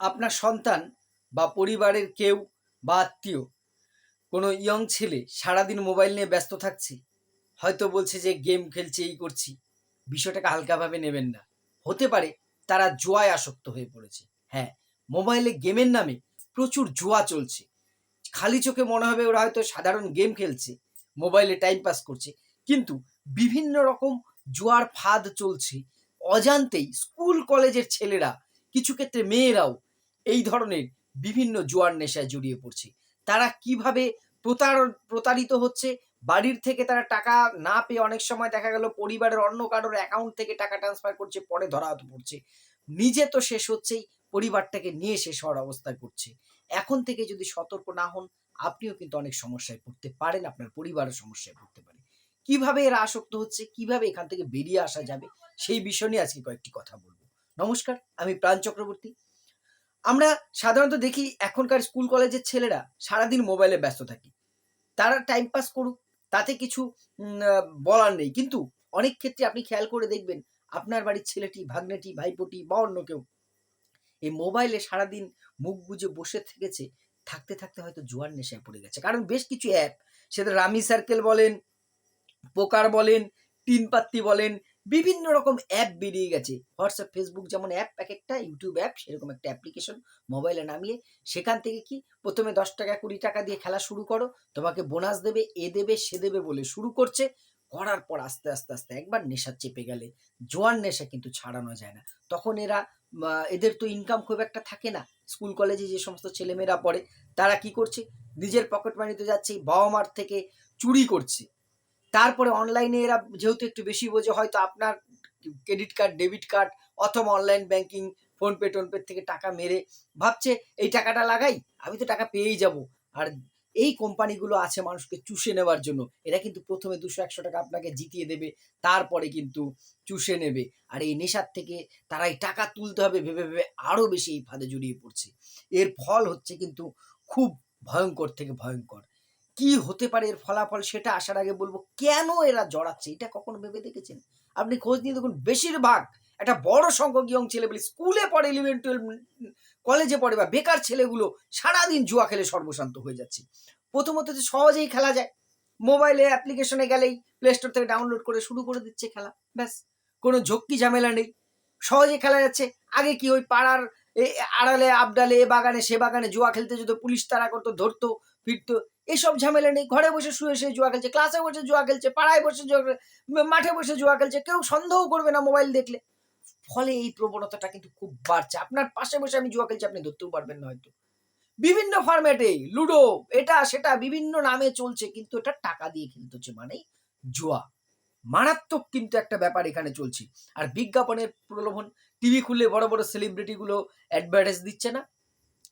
আপনার সন্তান বা পরিবারের কেউ বা আত্মীয়, কোনো ইয়ং ছেলে সারাদিন মোবাইল নিয়ে ব্যস্ত থাকছে, হয়তো বলছে যে গেম খেলছে, এই করছি, বিষয়টাকে হালকাভাবে নেবেন না। হতে পারে তারা জুয়ায় আসক্ত হয়ে পড়েছে। হ্যাঁ মোবাইলে গেমের নামে প্রচুর জুয়া চলছে। খালি চোখে মনে হবে ওরা হয়তো সাধারণ গেম খেলছে মোবাইলে টাইম পাস করছে, কিন্তু বিভিন্ন রকম জুয়ার ফাঁদ চলছে। অজান্তেই স্কুল কলেজের ছেলেরা, কিছু ক্ষেত্রে মেয়েরাও এই ধরনের বিভিন্ন জুয়ার নেশায় জড়িয়ে পড়ছে। তারা কীভাবে প্রতার প্রতারিত হচ্ছে? বাড়ির থেকে তারা টাকা না পেয়ে অনেক সময় দেখা গেল পরিবারের অন্য কারোর অ্যাকাউন্ট থেকে টাকা ট্রান্সফার করছে, পরে ধরা পড়ছে নিজে তো শেষ হচ্ছেই, পরিবারটাকে নিয়ে শেষ হওয়ার অবস্থা করছে। এখন থেকে যদি সতর্ক না হন, আপনিও কিন্তু অনেক সমস্যায় পড়তে পারেন, আপনার পরিবারের সমস্যায় পড়তে পারে। কীভাবে এরা আসক্ত হচ্ছে, কীভাবে এখান থেকে বেরিয়ে আসা যাবে, সেই বিষয় নিয়ে আজকে কয়েকটি কথা বলব। নমস্কার, আমি প্রাণ চক্রবর্তী। আমরা সাধারণত দেখি এখনকার স্কুল কলেজের ছেলেরা সারাদিন মোবাইলে ব্যস্ত থাকি। তারা টাইম পাস করুক, তাতে কিছু বলার নেই। কিন্তু অনেক ক্ষেত্রে আপনি খেয়াল করে দেখবেন, আপনার বাড়ির ছেলেটি, ভাগ্নেটি, ভাইপোটি বা অন্য কেউ, এই মোবাইলে সারাদিন মুখ বুজে বসে থেকেছে, থাকতে থাকতে হয়তো জোয়ার নেশায় পড়ে গেছে। কারণ বেশ কিছু অ্যাপ সেটা রামি সার্কেল বলেন, পোকার বলেন তিন পাত্তি বলেন বিভিন্ন রকম অ্যাপ বেরিয়ে গেছে। হোয়াটসঅ্যাপ ফেসবুক যেমন অ্যাপ এক একটা ইউটিউব অ্যাপ সেরকম একটা অ্যাপ্লিকেশন মোবাইলে নামিয়ে সেখান থেকে কি প্রথমে দশ টাকা, কুড়ি টাকা দিয়ে খেলা শুরু করো, তোমাকে বোনাস দেবে, এ দেবে, সে দেবে বলে শুরু করছে। করার পর আস্তে আস্তে আস্তে একবার নেশা চেপে গেলে জোয়ান নেশা কিন্তু ছাড়ানো যায় না। তখন এরা এদের তো ইনকাম খুব একটা থাকে না। স্কুল কলেজে যে সমস্ত ছেলেমেয়েরা পড়ে, তারা কি করছে? নিজের পকেট মানিতে যাচ্ছে বাবা মার থেকে চুরি করছে। তারপরে অনলাইনে এরা যেহেতু একটু বেশি বোঝে, হয়তো আপনার ক্রেডিট কার্ড ডেবিট কার্ড অথবা অনলাইন ব্যাংকিং ফোনপে টোনপে থেকে টাকা মেরে ভাবছে, এই টাকাটা লাগাই, আমি তো টাকা পেয়েই যাব। আর এই কোম্পানিগুলো আছে মানুষকে চুষে নেওয়ার জন্য, এরা কিন্তু প্রথমে দুশো একশো টাকা আপনাকে জিতিয়ে দেবে, তারপরে কিন্তু চুষে নেবে। আর এই নেশার থেকে তারা এই টাকা তুলতে হবে, ভেবে ভেবে আরও বেশি এই ফাঁদে জড়িয়ে পড়ছে। এর ফল হচ্ছে কিন্তু খুব ভয়ঙ্কর থেকে ভয়ঙ্কর। কি হতে পারে এর ফলাফল সেটা আসার আগে বলব, কেন এরা জড়াচ্ছে? এটা কখনো ভেবে দেখেছেন? আপনি খোঁজ নিয়ে দেখুন, বেশিরভাগ একটা বড় সংখ্যক ইয়ং ছেলেগুলি স্কুলে পড়ে ইলেভেন টুয়েলভ কলেজে পড়ে বা বেকার ছেলেগুলো সারাদিন জুয়া খেলে সর্বশান্ত হয়ে যাচ্ছে। প্রথমত যে সহজেই খেলা যায় মোবাইলে অ্যাপ্লিকেশনে গেলেই প্লে স্টোর থেকে ডাউনলোড করে শুরু করে দিচ্ছে খেলা, ব্যাস। কোনো ঝক্কি ঝামেলা নেই। সহজে খেলা যাচ্ছে। আগে কি ওই পাড়ার আড়ালে, আবডালে, এ বাগানে, সে বাগানে জুয়া খেলতে যেত, পুলিশ তারা করতো, ধরতো, ফিরতো। এসব ঝামেলা নেই। ঘরে বসে শুয়ে শুয়ে জুয়া খেলছে ক্লাসে বসে জুয়া খেলছে, পাড়ায় বসে জুয়া মাঠে বসে জুয়া খেলছে, কেউ সন্দেহ করবে না মোবাইল দেখলে। ফলে এই প্রবণতাটা কিন্তু খুব বাড়ছে। আপনার পাশে বসে আমি জুয়া খেলছি, আপনি ধরতেও পারবেন না হয়তো। বিভিন্ন ফরম্যাটে লুডো এটা, সেটা, বিভিন্ন নামে চলছে, কিন্তু এটা টাকা দিয়ে খেলতে হচ্ছে, মানেই জুয়া। মারাত্মক কিন্তু একটা ব্যাপার এখানে চলছে। আর বিজ্ঞাপনের প্রলোভন টিভি খুললে বড় বড় সেলিব্রিটিগুলো অ্যাডভার্টাইজ দিচ্ছে না।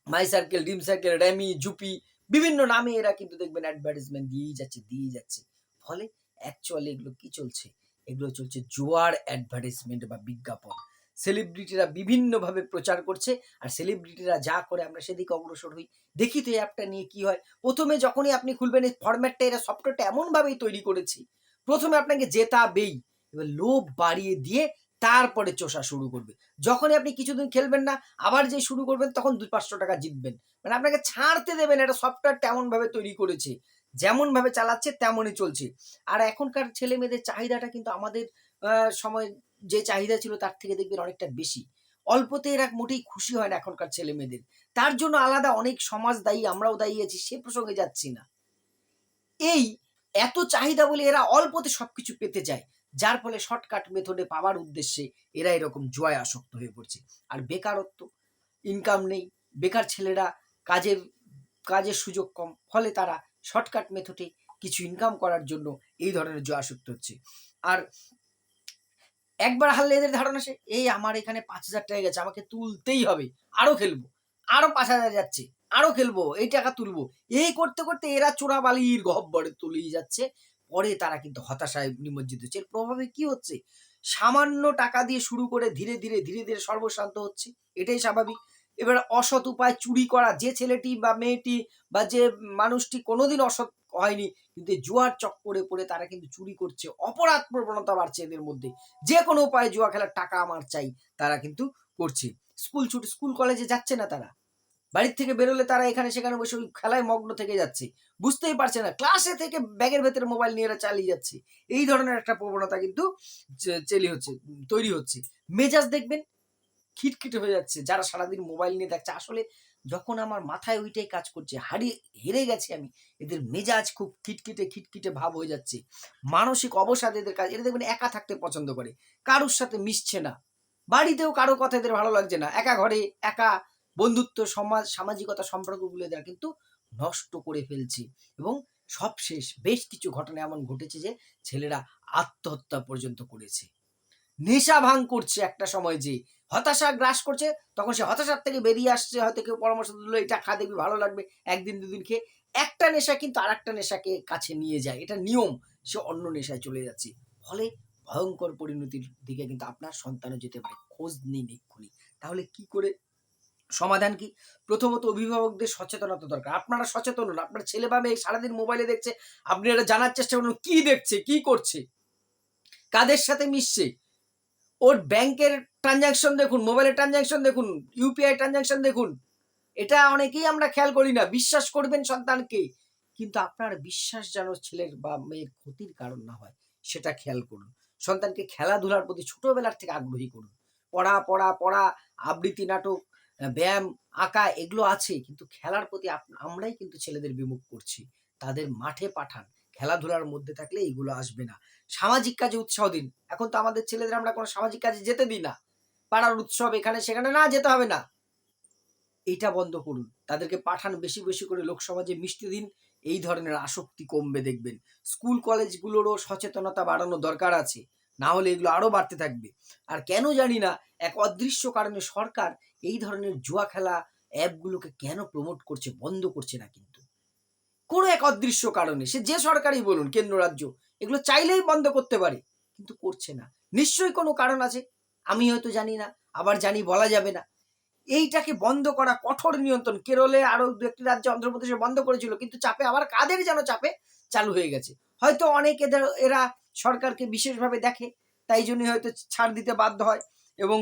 মাই সার্কেল ডিম সার্কেল র্যামি জুপি বিভিন্ন নামে এরা কিন্তু দেখবেন অ্যাডভার্টাইজমেন্ট দিয়েই যাচ্ছে দিয়েই যাচ্ছে। ফলে অ্যাকচুয়ালি এগুলো কি চলছে? এগুলো চলছে জোয়ার অ্যাডভার্টাইজমেন্ট বা বিজ্ঞাপন। সেলিব্রিটিরা বিভিন্নভাবে প্রচার করছে আর সেলিব্রিটিরা যা করে আমরা সেদিকে অগ্রসর হই। দেখি তো এই অ্যাপটা নিয়ে কি হয়? প্রথমে যখনই আপনি খুলবেন এই ফরম্যাটটা এরা সফটওয়্যারটা এমনভাবেই তৈরি করেছে। প্রথমে আপনাকে জেতাবেই। এবার লোভ বাড়িয়ে দিয়ে তারপরে চোষা শুরু করবে। যখনই আপনি কিছুদিন খেলবেন না, আবার যে শুরু করবেন, তখন দুই পাঁচশো টাকা জিতবেন। মানে আপনাকে ছাড়তে দেবেন, এটা সফটওয়্যার তেমনভাবে তৈরি করেছে। যেমনভাবে চালাচ্ছে, তেমনই চলছে। আর এখনকার ছেলে মেয়েদের চাহিদাটা কিন্তু আমাদের সময় যে চাহিদা ছিল, তার থেকে দেখবেন অনেকটা বেশি। অল্পতে এরা মোটেই খুশি হয় না এখনকার ছেলে মেয়েদের তার জন্য আলাদা অনেক সমাজ দায়ী আমরাও দায়ী আছি, সে প্রসঙ্গে যাচ্ছি না। এই এত চাহিদা বলে এরা অল্পতে সবকিছু পেতে চায়। যার ফলে শর্টকাট মেথডে পাওয়ার উদ্দেশ্যে এরা এরকম জয় আসক্ত হয়ে পড়ছে। আর বেকারত্ব ইনকাম নেই, বেকার ছেলেরা কাজের কাজের সুযোগ কম, ফলে তারা শর্টকাট মেথডে কিছু ইনকাম করার জন্য এই ধরনের জয় আসক্ত হচ্ছে। আর একবার হারলে এদের ধারণা সে এই আমার এখানে পাঁচ হাজার টাকা গেছে, আমাকে তুলতেই হবে, আরও খেলব, আরও পাঁচ হাজার যাচ্ছে, আরও খেলব, এই টাকা তুলবো। এই করতে করতে এরা চোরা বালির গহ্বরে তুলেই যাচ্ছে। পরে তারা কিন্তু হতাশায় নিমজ্জিত হচ্ছে। এর প্রভাবে কি হচ্ছে? সামান্য টাকা দিয়ে শুরু করে ধীরে ধীরে ধীরে ধীরে সর্বশান্ত হচ্ছে। এটাই স্বাভাবিক। এবার অসৎ উপায় চুরি করা, যে ছেলেটি বা মেয়েটি বা যে মানুষটি কোনোদিন অসৎ হয়নি, কিন্তু জুয়ার চক্করে পড়ে তারা কিন্তু চুরি করছে। অপরাধ প্রবণতা বাড়ছে এদের মধ্যে। যে কোনো উপায়ে জুয়া খেলার টাকা আমার চাই, তারা কিন্তু করছে। স্কুল ছুটি, স্কুল কলেজে যাচ্ছে না তারা। বাড়ির থেকে বেরোলে তারা এখানে সেখানে বসে ওই খেলায় মগ্ন থেকে যাচ্ছে। বুঝতেই পারছে না। ক্লাসে থেকে ব্যাগের ভেতরে মোবাইল নিয়ে এরা চালিয়ে যাচ্ছে। এই ধরনের একটা প্রবণতা কিন্তু চেলি হচ্ছে, তৈরি হচ্ছে। মেজাজ দেখবেন, খিটখিটে হয়ে যাচ্ছে। যারা সারাদিন মোবাইল নিয়ে দেখছে, আসলে যখন আমার মাথায় ওইটাই কাজ করছে, হারিয়ে, হেরে গেছি আমি, এদের মেজাজ খুব খিটখিটে খিটখিটে ভাব হয়ে যাচ্ছে। মানসিক অবসাদ এদের কাজ, এরা দেখবেন একা থাকতে পছন্দ করে। কারোর সাথে মিশছে না। বাড়িতেও কারও কথা এদের ভালো লাগছে না। একা ঘরে, একা বন্ধুত্ব, সমাজ, সামাজিকতা সম্পর্কগুলো এরা কিন্তু নষ্ট করে ফেলছে। এবং সবশেষ বেশ কিছু ঘটনা এমন ঘটেছে যে ছেলেরা আত্মহত্যা পর্যন্ত করেছে। নেশা ভাঙ করছে একটা সময় যে হতাশা গ্রাস করছে, তখন সে হতাশার থেকে বেরিয়ে আসছে, হয়তো কেউ পরামর্শ দিল, এটা খা, দেখবি, ভালো লাগবে। একদিন, দুদিন খেয়ে একটা নেশা কিন্তু আর একটা নেশাকে কাছে নিয়ে যায়। এটা নিয়ম, সে অন্য নেশায় চলে যাচ্ছে। ফলে ভয়ঙ্কর পরিণতির দিকে কিন্তু আপনার সন্তানও যেতে পারে। খোঁজ নিন এক্ষুনি। তাহলে কি করে সমাধান কি? প্রথমত অভিভাবকদের সচেতনতা দরকার। আপনারা সচেতন হন। আপনার ছেলে বা মেয়ে সারাদিন মোবাইলে দেখছে, আপনি এটা জানার চেষ্টা করুন, কি দেখছে, কি করছে? কাদের সাথে মিশছে? ওর ব্যাংকের ট্রানজাকশন দেখুন মোবাইলের ট্রানজাকশন দেখুন ইউপিআই ট্রানজাকশন দেখুন। এটা অনেকেই আমরা খেয়াল করি না। বিশ্বাস করবেন সন্তানকে। কিন্তু আপনার বিশ্বাস যেন ছেলের বা মেয়ের ক্ষতির কারণ না হয়, সেটা খেয়াল করুন। সন্তানকে খেলাধুলার প্রতি ছোটবেলার থেকে আগ্রহী করুন। পড়া পড়া পড়া, আবৃত্তি, নাটক ব্যায়াম, আঁকা এগুলো আছে, কিন্তু খেলার প্রতি আমরাই কিন্তু ছেলেদের বিমুখ করছি। তাদের মাঠে পাঠান। খেলাধুলার মধ্যে থাকলে এগুলো আসবে না। সামাজিক কাজে উৎসাহ দিন। এখন তো আমাদের ছেলেদের আমরা কোনো সামাজিক কাজে যেতে দিই না। পাড়ার উৎসব এখানে সেখানে না যেতে হবে না। এটা বন্ধ করুন। তাদেরকে পাঠান বেশি বেশি করে লোকসমাজে মিষ্টি দিন, এই ধরনের আসক্তি কমবে দেখবেন। স্কুল, কলেজগুলোরও সচেতনতা বাড়ানো দরকার আছে। না হলে এগুলো আরও বাড়তে থাকবে। আর কেন জানি না, এক অদৃশ্য কারণে সরকার এই ধরনের জুয়া খেলা অ্যাপগুলোকে কেন প্রমোট করছে, বন্ধ করছে না কিন্তু? কোনো এক অদৃশ্য কারণে, সে যে সরকারই বলুন, কেন্দ্র, রাজ্য, এগুলো চাইলেই বন্ধ করতে পারে, কিন্তু করছে না। নিশ্চয়ই কোনো কারণ আছে, আমি হয়তো জানি না, আবার জানি বলা যাবে না। এইটাকে বন্ধ করা কঠোর নিয়ন্ত্রণ, কেরলে আরও দু একটি রাজ্যে অন্ধ্রপ্রদেশে বন্ধ করেছিল, কিন্তু চাপে আবার কাদের যেন চাপে চালু হয়ে গেছে? হয়তো অনেক এদের, এরা সরকারকে বিশেষভাবে দেখে, তাই জন্যই হয়তো ছাড় দিতে বাধ্য হয় এবং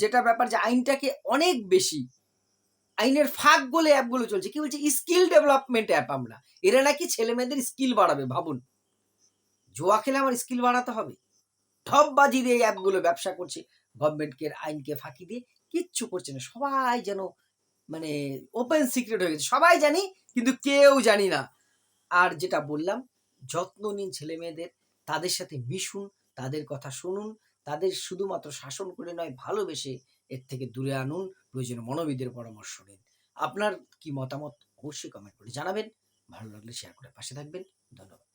যেটা ব্যাপার যে আইনটাকে অনেক বেশি, আইনের ফাঁক বলে অ্যাপগুলো চলছে। কি বলছে? স্কিল ডেভেলপমেন্ট অ্যাপ আমরা। এরা নাকি ছেলে মেয়েদের স্কিল বাড়াবে, ভাবুন। জোয়া খেলে আমার স্কিল বাড়াতে হবে। ঠপবাজি দিয়ে এই অ্যাপগুলো ব্যবসা করছে। গভর্নমেন্টকে আইনকে ফাঁকি দিয়ে কিচ্ছু করছে না। সবাই যেন মানে ওপেন সিক্রেট হয়ে গেছে। সবাই জানি, কিন্তু কেউ জানি না। আর যেটা বললাম যত্ন নিন ছেলে মেয়েদের তাদের সাথে মিশুন, তাদের কথা শুনুন, তাদের শুধুমাত্র শাসন করে নয়, ভালোবেসে এর থেকে দূরে আনুন, প্রয়োজনে মনোবিদের পরামর্শ নিন। আপনার কি মতামত অবশ্যই কমেন্ট করে জানাবেন। ভালো লাগলে শেয়ার করে পাশে থাকবেন। ধন্যবাদ।